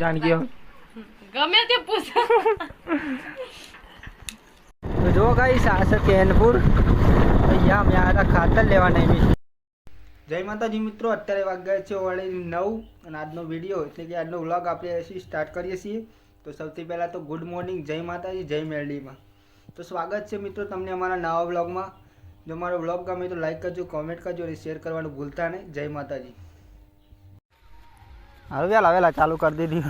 જાનકી ગમે તે પૂછો. તો જો ગાઈસ આ છે કેનપુર. અહીંયા મેં આ ખાતર લેવા નહીં જય માતાજી મિત્રો અત્યારે વાગ્યા છે વળી નવ અને આજનો વીડિયો એટલે કે આજનો વ્લોગ આપણે અહીંથી સ્ટાર્ટ કરીએ છીએ. તો સૌથી પહેલાં તો ગુડ મોર્નિંગ જય માતાજી જય મેરડીમાં. તો સ્વાગત છે મિત્રો તમને અમારા નવા વ્લોગમાં. જો મારો વ્લોગ ગમે તો લાઈક કરજો કોમેન્ટ કરજો અને શેર કરવાનું ભૂલતા નહીં. જય માતાજી. હવે વેલા વેલા ચાલુ કરી દીધી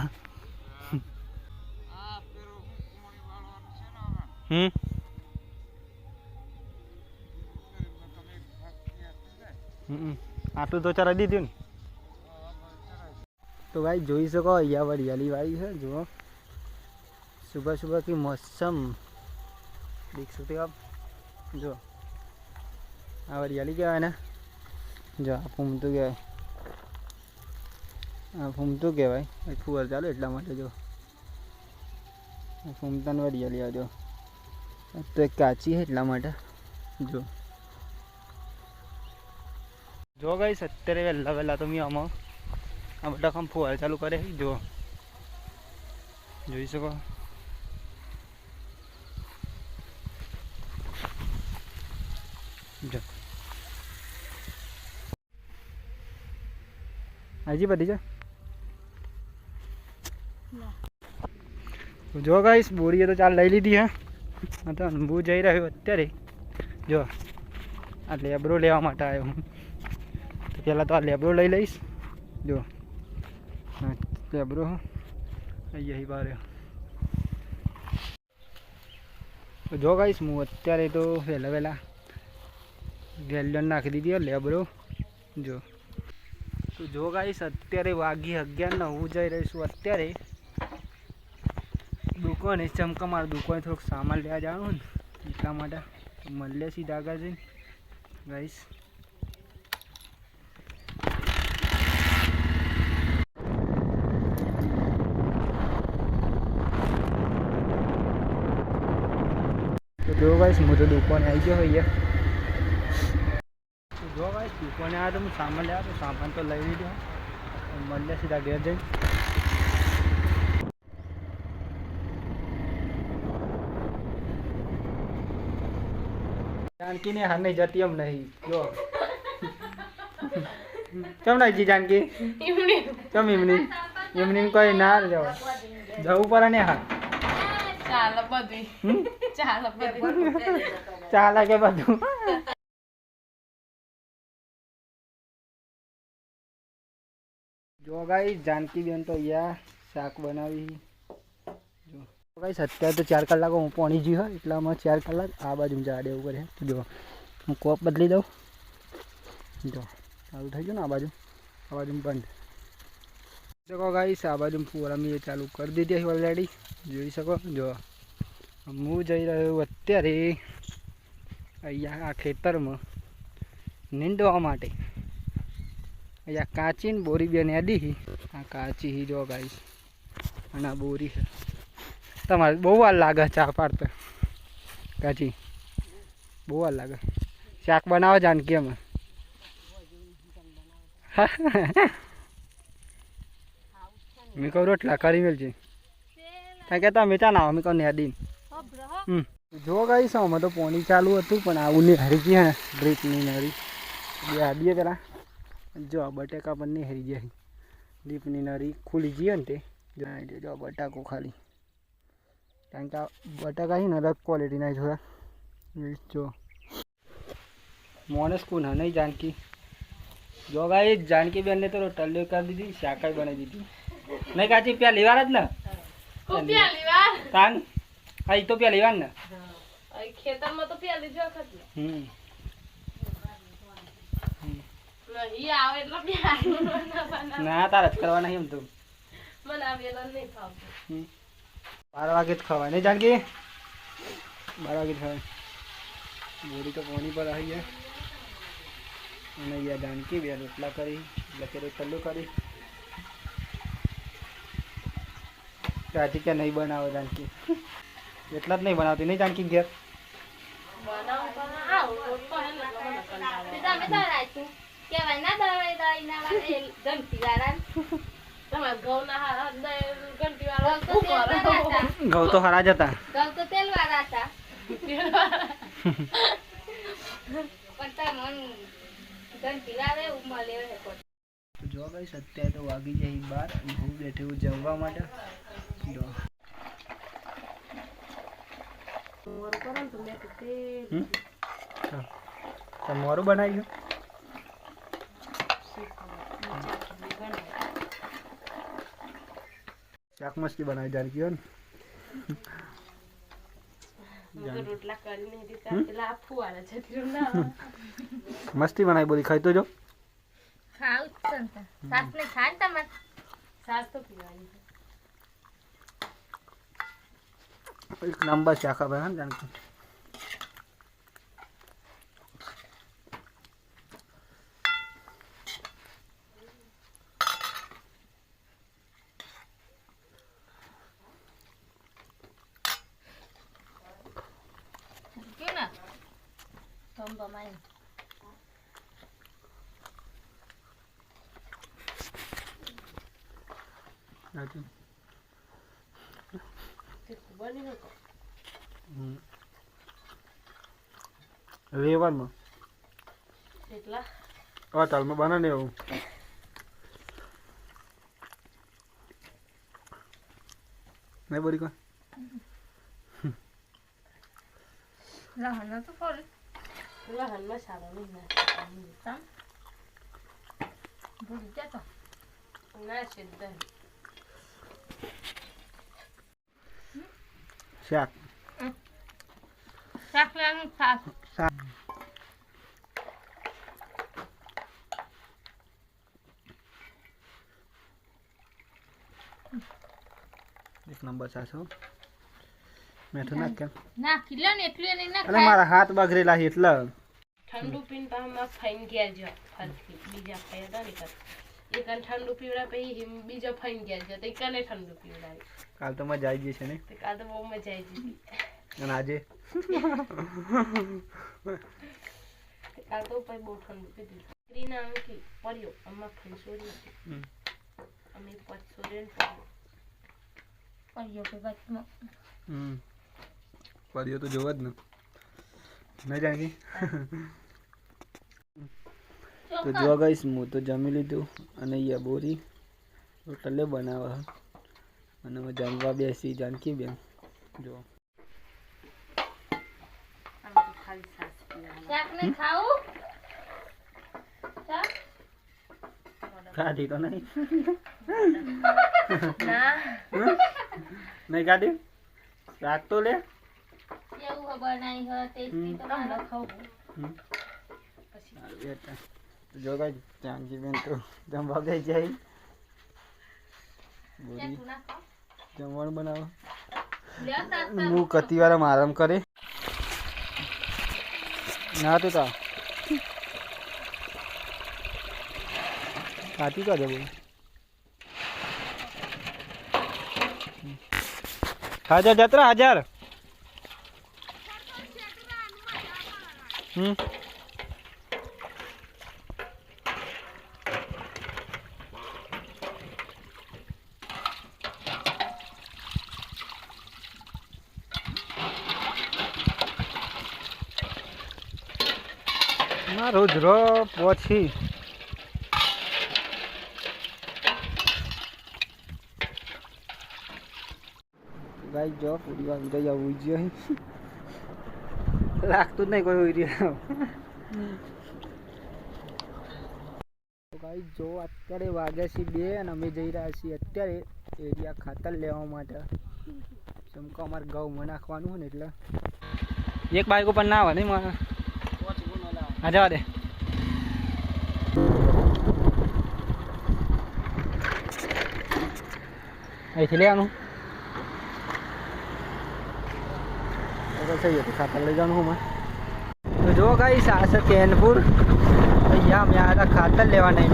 હમ હમ. આટલું તો ચરાઈ દીધું ને તો ભાઈ જોઈ શકો અહીંયા વરિયાળી વાળી છે જુઓ સુબહ સુબહ की मौसम देख सकते हो आप જો આ વરિયાળી કહેવાય ને જો આ ફૂમતું કહેવાય આ ફૂમતું કહેવાય. ફુવાર ચાલો એટલા માટે જો. ફૂમતા ફૂમતાને લઈ આવજો તો એક કાચી છે એટલા માટે. જો. જો ગઈ અત્યારે વહેલા વહેલા તો મેં આમાં આ બધા કામ ફુવાર ચાલુ કરે જો. જોઈ શકો? જો. હજી બધી છે જો ગાઈશ બોરીએ તો ચાલ લઈ લીધી, હે. હા તો અનબુ જઈ રહ્યો અત્યારે. જો, આ લેબરો લેવા માટે આવ્યો હું. પહેલાં તો આ લેબરો લઈ લઈશ. જો હા. લેબરો અહીંયા બાર. જો ગાઈશ હું અત્યારે તો વહેલા વહેલા વેલ્ડન નાખી દીધી, હો, લેબરો. જો. તો જો ગાઈશ અત્યારે વાગી અગિયાર હું જઈ રહીશું અત્યારે. દુકાને ચમકા મારે દુકાને થોડોક સામાન લેવા જવાનું ને, એટલા માટે મળીએ સીધા આગળ જઈને ગાઈશ તો જો ગાઈશ હું તો દુકાને આવી ગયો તો જો ગાઈશ દુકાને આવ્યા તો હું સામાન લેવા, તો સામાન તો લઈ લીધો. મળીએ સીધા ઘેર જઈને. જાનકી ને હાર નહીં જતી એમ નહીં જો નહીં જી જાનકી કેમ એમની એમની કોઈ ના જાવ જવું પડે ને હા ચાલ બધું? ચાલ બધું ચાલે કે બધું જો ગાઈ જાનકી બેન તો અહીંયા શાક બનાવી જો ગાઈ અત્યારે તો ચાર કલાક હું પોણી જી હોય એટલામાં ચાર કલાક આ બાજુ જા દેવું પડે તો જો, હું કોપ બદલી દઉં. જો, ચાલુ થઈ ગયું ને આ બાજુ આ બાજુ બંધ. શકો ગાઈસ, આ બાજુ પૂરા મેં ચાલુ કરી દીધી ઓલરેડી જોઈ શકો? જો, હું જઈ રહ્યો અત્યારે અહીંયા આ ખેતરમાં નીંદવા માટે. અહીંયા કાચી ને બોરી બેન યાદી આ કાચી હી જો ગાઈસ. અને આ બોરી છે. તમારે બહુ વાર લાગે ચા પાડતા. કાચી. બહુ વાર લાગે. શાક બનાવો જાનકી અમે? મેં કહું રોટલા કરી મેલ છે ત્યાં કહેતા મેં ચા ના મેં કહું નેદી હમ. જો ગઈ છો અમે તો પોણી ચાલુ હતું પણ આવું નહીં હરી ગઈ હે. ડ્રીપ નહીં નરી. બે આડીએ પેલા. જો બટેકા પણ નહીં હરી જાય ડીપની નરી ખુલી જઈએ ને તે. જો બટાકો ખાલી. કારણ કે આ બટાકા છે ને અલગ ક્વોલિટીના થોડા. જો. મોને સ્કૂલ હા નહીં જાનકી? જો ભાઈ જાનકી બેનને તો ટલ્યો કરી દીધી શાકાઈ બનાવી દીધી. નહીં કાચી પ્યા લેવાર જ ને? કાન હા એ તો પ્યા લેવાર ને? ખેતરમાં તો વખત હમ. ના તારા જ કરવાના એમ તો. મને આ વેલણ નહીં ફાવતું. હમ. બાર વાગે જ ખવાય નહીં જાનકી બાર વાગે જ ખવાય બોરી તો પોણી પર આવી ગયા અને અહીંયા જાનકી બે રોટલા કરી લખેલું ટલ્લું કરી રાજી કે નહીં બનાવો જાનકી એટલા જ નહીં બનાવતી નહીં જાનકી ઘેર બનાવું પણ આવું રોજ તો હે ને એટલે મને કંટાળો આવે. તમે તો રાખ્યું કહેવાય ના દવાઈ દવાઈ ના વાળે જમતી ઘઉં તો હરા જતા ઘઉં તો તેલ વાળા હતા જો ગાઈસ અત્યારે તો વાગી જાય બાર અને હું બેઠે હું જમવા માટે. તમારું બનાવી ગયું શાક મસ્તી બનાવી जा रही ના. મસ્તી બનાવી બોલી ખાઈ તો જો. ખાવું જ ને તાર. સાસને ખાય ને તમારે? સાસ તો પીવાની એક નંબર શાખા ભાઈ હા ધમ ભમાઈ. જાનકી. તે બની હતો હમ. રેવાનું એટલા હા તાલમાં બના ને એવું નહીં બોલી કોઈ લહણ નતું ખોલ્યું. લહણ મસાલો નહીં નાખવાનો. તમ. ભૂલી જતો. નાખી જ દહીં. શાક શાક લેવાનું શાક. શાક એક નંબર સાસો મેઠું નાખ કેમ નાખી લે ને એટલે એને નાખ અરે મારા હાથ બગડેલા છે એટલે. ઠંડુ પીન તો હમ ફાઈન ગયા જો ફરતી બીજા ફાયદા હતા ને કાંઈ. એક આને ઠંડુ પીવડા પછી હિમ બીજો ફાઈન ગયા જો તો એક ઠંડુ પીવડાવી. કાલ તો મજા આવી જશે ને? તો કાલ તો બહુ મજા આવી જતી અને આજે? કાલ તો પછી બહુ ઠંડુ પીધું સ્ત્રીના અંકી પડ્યો. આમાં ફાઈન સોરી અમે પછી સોરી પડ્યો પડ્યો કે વચમાં. હમ. પરિયો તો જોવા જ ને. નહીં જાણકી તો જોવા ગઈશ હું તો જમી લીધું અને અહીંયા બોરી ટલે બનાવવા. અને અમે જમવા બેસી જાનકી બેન. જો. ને? ખાધી તો નહીં. નહીં ખાધી? શાક તો લે. બનાવી હે ટેસ્ટી તો મારો. ખાવું જો ગઈ જાનકી બેન તો જમવા બેસી જાય? બોરી તું ના ખાવ. જમવાનું બનાવો. હું કતી વાર આરામ કરે. ના તો તા કાચી કાઢે બોલ. હાજર જત્રા હાજર. હમ. ના રોજ રો પછી. ગાઈ જો પૂરી વાગી આવું જોઈએ લાગતું જ નહીં કોઈ હોય રહ્યો ગાઈ જો અત્યારે વાગ્યા છે બે અને અમે જઈ રહ્યા છીએ અત્યારે એરિયા ખાતર લેવા માટે. જેમ કે અમારે ઘઉં નાખવાનું હોય ને એટલે. એક બાઈક ઉપર ના આવે નહીં મારે. હા જવા દે. અહીંથી લેવાનું. તો થઈ જતું ખાતર લઈ જવાનું હું તો જો ગાઈસ, આ છે કેનપુર. અહીંયા અમે આ ખાતર લેવા નહીં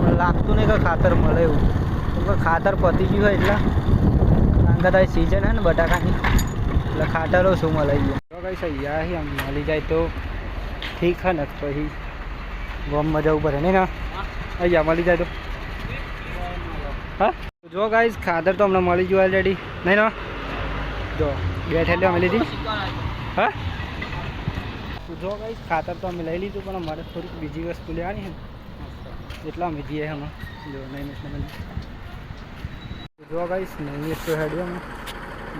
પણ લાગતું નહીં કે ખાતર મળે એવું. કે ખાતર પતી ગયું હોય એટલે. કારણ કે તારી સિઝન હે ને બટાકાની. એટલે ખાતરો શું મળે જો ગાઈસ, અહીંયા આમ મળી જાય તો ઠીક હે ને પછી ગોમમાં જવું પડે નહીં ને અહીંયા મળી જાય તો. હા? જો ગાઈશ ખાતર તો હમણાં મળી ગયું ઓલરેડી નહીં ના? જો બે ઠેલી અમે લીધી. હા? જો ગાઈસ, ખાતર તો અમે લઈ લીધું, પણ અમારે થોડીક બીજી વસ્તુ લેવાની છે. એટલા અમે જઈએ હમણાં. જો નહીં ને જો ગાઈસ નહીં મિસ તો હેડ્યો અમે.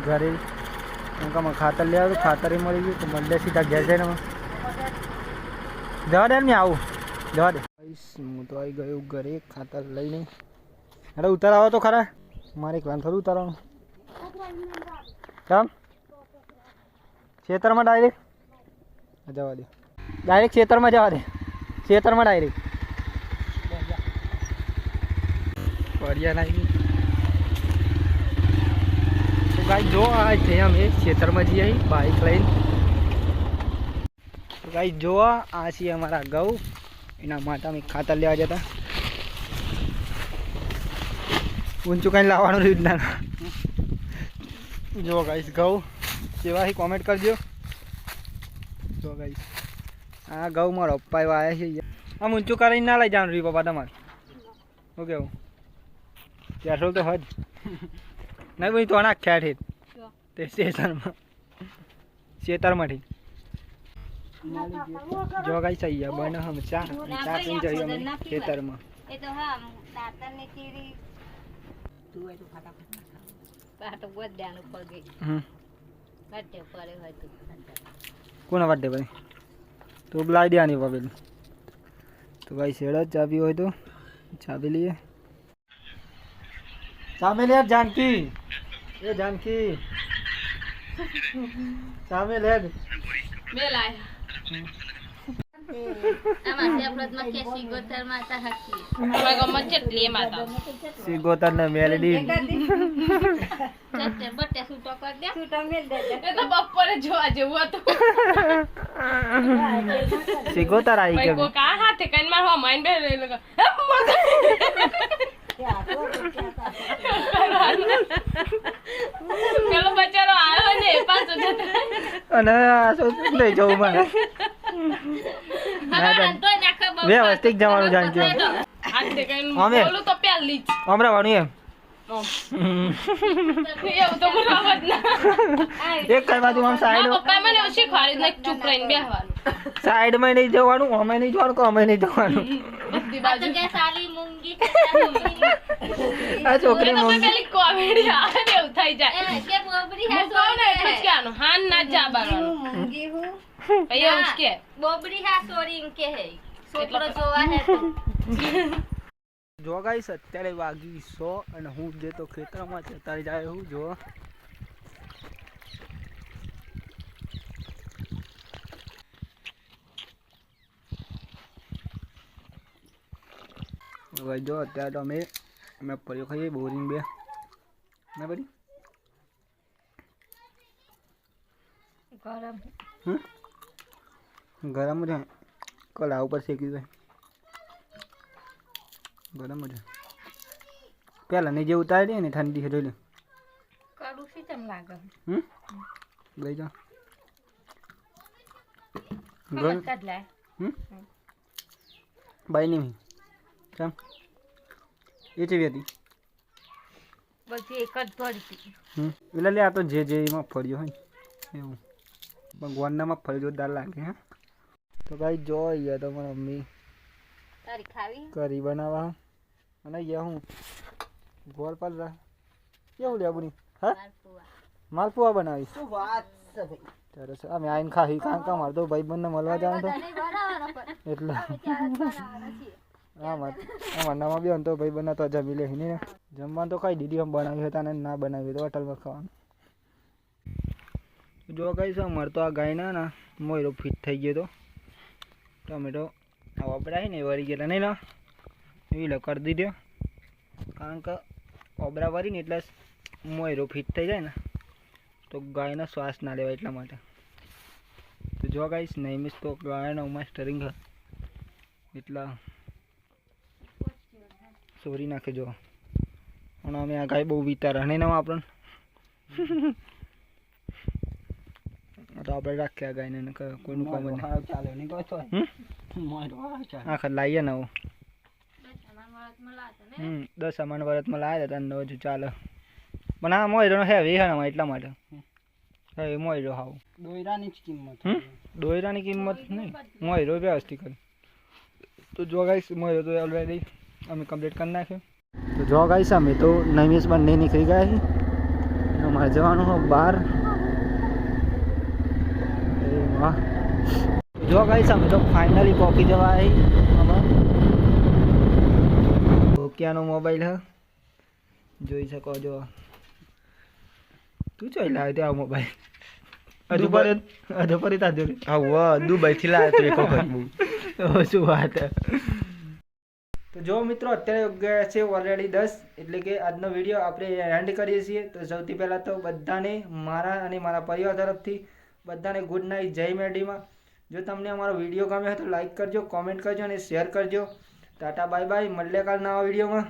ઘરે. કે અમે ખાતર લઈ આવ્યું, ખાતર મળી ગયું, તો મંડે સીધા ઘેર જઈને અમે. જવા દે ને આવું. જવા દે. હું તો આવી ગયો ઘરે, ખાતર લઈને. અરે, ઉતાર આવો તો ખરા. મારે એક વાન થોડું ઉતારવાનું. કેમ? ખેતરમાં ડાયરેક્ટ જવા દે. ડાયરેક્ટ ખેતરમાં જવા દે. ખેતરમાં ડાયરેક્ટ ફરિયા લાવી તો ગાઈ જો આ છે અમે ખેતરમાં જઈએ બાઇક લઈને. તો ગાઈ જો આ છે અમારા ઘઉં એના માટે અમે ખાતર લેવા જતા. ઊંચું કાંઈ લાવવાનું રહ્યું જ ગાઈશ ઘઉં કેવા છે કોમેન્ટ કરજો. જો ગાઈશ આ ઘઉં મારો પપ્પા એવા આવ્યા છે. આમ ઊંચું કરીને ના લઈ જવાનું રહ્યું પપ્પા તમારે. શું કેવું? પેટ્રોલ તો હજ નહીં ભાઈ તો નાખ્યા ઠેર તે સ્ટેશનમાં શેતરમાંથી. જો ગાઈશ આવી બને હમ ચા. ચા પીને જઈએ અમે ખેતરમાં. એ તો હા તો બધાનું પગે હમ. હટે પડે હોય તો કોના વાટે ભાઈ તો લાવી દેવાની પવેલી તો ભાઈ શેડ જ ચાબી હોય તો ચાબી લઈએ. સામે લે જાનકી. એ જાનકી. સામે લે મેલ આયા સિગોતર ને મેલડી. સિગોતર આવી ભાઈ કે હાથે કઈ માર હો માઈન્ડ બે લઈ લગા પેલો બચારો આવ્યો ને પાછો જતો અને આ શું લઈ જવું મારે વ્યવસ્થિત જવાનું અમે. હમણાં એમ? એક કઈ બાજુ આમ સાઈડ સાઈડમાં નહીં જવાનું અમે નહીં જવાનું કે અમે નહીં જવાનું? આ છોકરી પેલી કોમેડી આવે એવું થઈ જાય. હું ને જ ના જ હું હા સોરી કે હે છોકરો જોવા હે તો. ગાઈસ અત્યારે વાગી સો અને હું જે તો ખેતરમાં જતા જાય હું જો. હવે જો અત્યારે તો અમે અમે પડ્યો ખાઈએ બોરિંગ બે. ના પડી? ગરમ. ગરમ છે કલા ઉપર શેકી દે. ગરમ છે પેલા નહીં જે ઉતારી દે ને ઠંડી છે જોઈ લે. કડું સી તમ લાગે? હમ? લઈ જા ગરમ. હમ? બાઈ નહીં કેમ? એ ચેવી હતી. બધી એક જ પડી હમ? એટલે લે આ તો જે જે એમાં ફર્યો હોય એવું. ભગવાનનામાં ફરી જોરદાર લાગે હે? તો ભાઈ જો અહીંયા તો મમ્મી તારી ખાવી? કરી બનાવવા. અને અહીંયા હું ગોળ પર રા કેવું લે બુની. હા? માલપુઆ. માલપુઆ બનાવી શું વાત છે સરસ અમે આઈને ખાઈ કાં કાં મારે તો ભાઈ બંને મળવા જવાનું તો. એટલે આમાં નવા બે તો ભાઈ બને તો જમી લે ને? જમવાનું તો ખાઈ દીધી આમ બનાવ્યું હતા ને ના બનાવ્યું તો હોટલમાં ખાવાનું. જો કઈ છે અમારે તો આ ગાય ના ના મોયરો ફિટ થઈ ગયો તો. ટમેટો ઓબરા ને, વળી ગયેલા નહીં ના. એવી લો કરી દીધો. કારણ કે ઓબરા વળીને એટલે મોયરો ફિટ થઈ જાય ને, તો ગાયનો શ્વાસ ના લેવાય એટલા માટે. તો જો ગાઈશ નહીં મિસ, તો ગાયનો સ્ટરિંગ એટલા સોરી નાખે જો. પણ અમે આ ગાય બહુ વિચાર નહીં ના આપણને તો આપણે રાખ્યા ગાય ગાયને નકર કોઈનું કામ જ નહીં હમ? આખા લાવીએ ને ને હમ દસ અમાન વરતમાં લાવ્યા હતા નવ હજુ ચાલે. પણ આ મોયરો હેવી હે ને એટલા માટે. હવે મોયરો હાવ. દોયરાની જ કિંમત દોયરાની કિંમત નહીં. મોયરો વ્યવસ્થિત કરી. તો જો ગાઈસ મોયરો તો ઓલરેડી અમે કમ્પ્લીટ કરી નાખ્યો. તો જો ગાઈસ અમે તો નૈમિષ બંને નીકળી ગયા છીએ. અમારે જવાનું હોય બહાર. વાહ જો ગાઈસ અમે તો ફાઇનલી પહોંચી જવા આવી આમાં ક્યાંનો મોબાઈલ હે. જોઈ શકો છો. તું ચોઈ લાવ્યો ત્યાં મોબાઈલ હજુ પર હજુ પર તાર જોડે. હા દુબઈ થી લાવ્યો તો એક વખત હું. શું વાત હે. તો જો મિત્રો અત્યારે છે ઓલરેડી દસ એટલે કે આજનો વીડિયો આપણે એન્ડ કરીએ છીએ. તો સૌથી પહેલાં તો બધાને મારા અને મારા પરિવાર તરફથી બધાને ગુડ નાઇટ જય મેડીમાં જો તમને અમારો વીડિયો ગમ્યો હોય તો લાઇક કરજો કોમેન્ટ કરજો અને શેર કરજો. ટાટા બાય બાય મળીએ કાલ નવા વિડીયોમાં